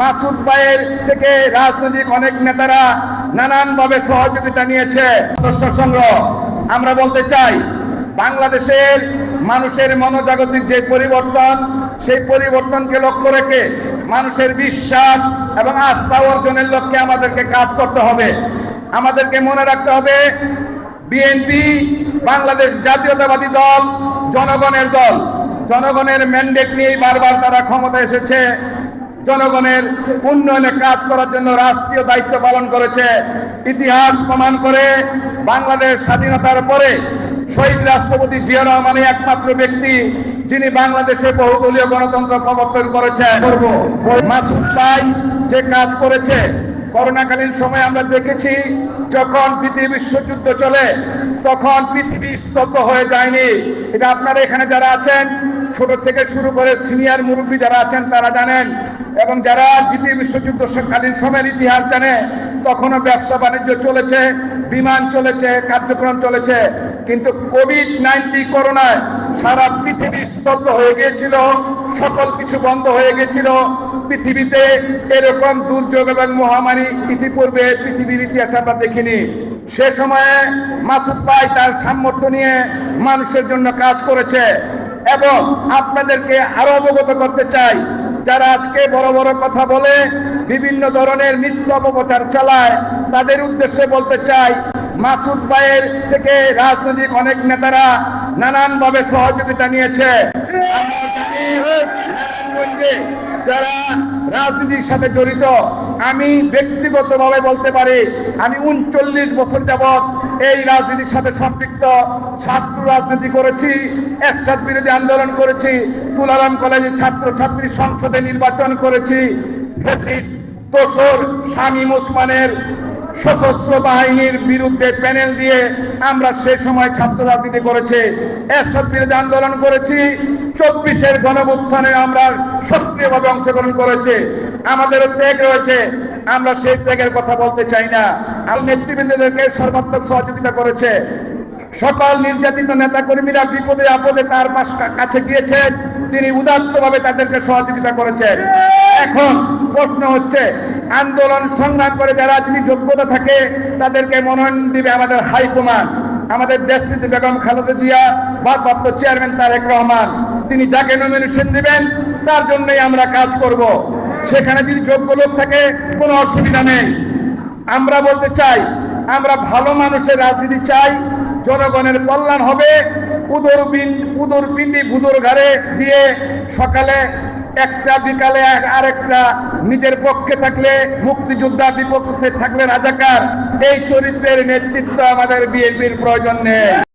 মাসুদ ভাইয়ের থেকে রাজনৈতিক অনেক নেতারা নানানভাবে সহযোগিতা নিয়েছে। সদস্য সংগ্রহ, আমরা বলতে চাই, বাংলাদেশের মানুষের মনোজাগতিক যে পরিবর্তন, সেই পরিবর্তনকে লক্ষ্য রেখে মানুষের বিশ্বাস এবং আস্থা অর্জনের লক্ষ্যে আমাদেরকে কাজ করতে হবে। আমাদেরকে মনে রাখতে হবে, বিএনপি বাংলাদেশ জাতীয়তাবাদী দল, জনগণের দল। জনগণের ম্যান্ডেট নিয়েই বারবার তারা ক্ষমতা এসেছে। জনগণের উন্নয়নে কাজ করার জন্য রাষ্ট্রীয় দায়িত্ব পালন করেছে। ইতিহাস প্রমাণ করে বাংলাদেশ স্বাধীনতার পরে শহীদ রাষ্ট্রপতি জিয়া রহমানই একমাত্র ব্যক্তি যিনি বাংলাদেশে বহুদলীয় গণতন্ত্র প্রবর্তন করেছে। মাসুদ ভাই যে কাজ করেছে, করোনাকালীন সময় আমরা দেখেছি যখন পৃথিবী বিশ্বযুদ্ধ চলে, তখন পৃথিবী স্তব্ধ হয়ে যায়নি। এটা আপনারা এখানে যারা আছেন ছোট থেকে শুরু করে সিনিয়র মুরব্বী যারা আছেন তারা জানেন এবং যারা দ্বিতীয় বিশ্বযুদ্ধ কালীন সময়ের ইতিহাস জানে, তখনও ব্যবসা বাণিজ্য চলেছে, বিমান চলেছে, কার্যক্রম চলেছে। কিন্তু কোভিড নাইন্টিন করোনায় সারা পৃথিবী স্তব্ধ হয়ে গিয়েছিল, সকল কিছু বন্ধ হয়ে গেছিল পৃথিবীতে এরকম দুর্যোগ এবং মহামারী ইতিপূর্বে পৃথিবীর ইতিহাসে আমরা দেখিনি। সে সময়ে মাসুদ ভাই তার সামর্থ্য নিয়ে মানুষের জন্য কাজ করেছে। এবং আপনাদেরকে আরও অবগত করতে চাই, যারা আজকে বড় বড় কথা বলে, বিভিন্ন ধরনের মিথ্যা অপপ্রচার চালায়, তাদের উদ্দেশ্যে বলতে চাই, মাসুদ ভাইয়ের থেকে রাজনৈতিক অনেক নেতারা নানানভাবে সহযোগিতা নিয়েছে। যারা রাজনীতির সাথে জড়িত, আমি ব্যক্তিগতভাবে বলতে পারি, আমি উনচল্লিশ বছর যাবৎ এই রাজনীতির সাথে সম্পৃক্ত ছাত্র রাজনীতি করেছি এরশাদ বিরোধী আন্দোলন করেছি তুলারাম কলেজের ছাত্র ছাত্রী সংসদে নির্বাচন করেছি দোসর শামীম ওসমানের সশস্ত্র বাহিনীর বিরুদ্ধে প্যানেল দিয়ে আমরা সে সময় ছাত্র রাজনীতি করেছি এরশাদ বিরোধী আন্দোলন করেছি, চব্বিশের গণবুত্থানে আমরা সক্রিয়ভাবে অংশগ্রহণ করেছি। আমাদের ত্যাগ রয়েছে, আমরা সেই ত্যাগের কথা বলতে চাই না। আর নেতৃবৃন্দদেরকে সর্বাত্মক সহযোগিতা করেছে। সকল নির্যাতিত নেতা কর্মীরা বিপদে আপদে তার কাছে গিয়েছেন। তিনি উদাত্তভাবে তাদেরকে সহযোগিতা করেছেন। এখন প্রশ্ন হচ্ছে, আন্দোলন সংগ্রাম করে যারা যদি যোগ্যতা থাকে, তাদেরকে মনোনয়ন দিবে আমাদের হাইকমান্ড। আমাদের দেশনীতি বেগম খালেদা জিয়া ভারপ্রাপ্ত চেয়ারম্যান তারেক রহমান, তিনি যাকে নমিনেশন দিবেন, তার জন্যই আমরা কাজ করব। সেখানে যদি যোগ্য লোক থাকে, কোনো অসুবিধা নেই। আমরা বলতে চাই, আমরা ভালো মানুষের রাজনীতি চাই, জনগণের কল্যাণ হবে। উদর পিন, উদর পিন্ডি ভুদর ঘাড়ে দিয়ে সকালে একটা, বিকালে আরেকটা নিজের পক্ষে থাকলে, মুক্তিযোদ্ধা বিপক্ষে থাকলে রাজাকার। এই চরিত্রের নেতৃত্ব আমাদের বিএনপির প্রয়োজন নেই।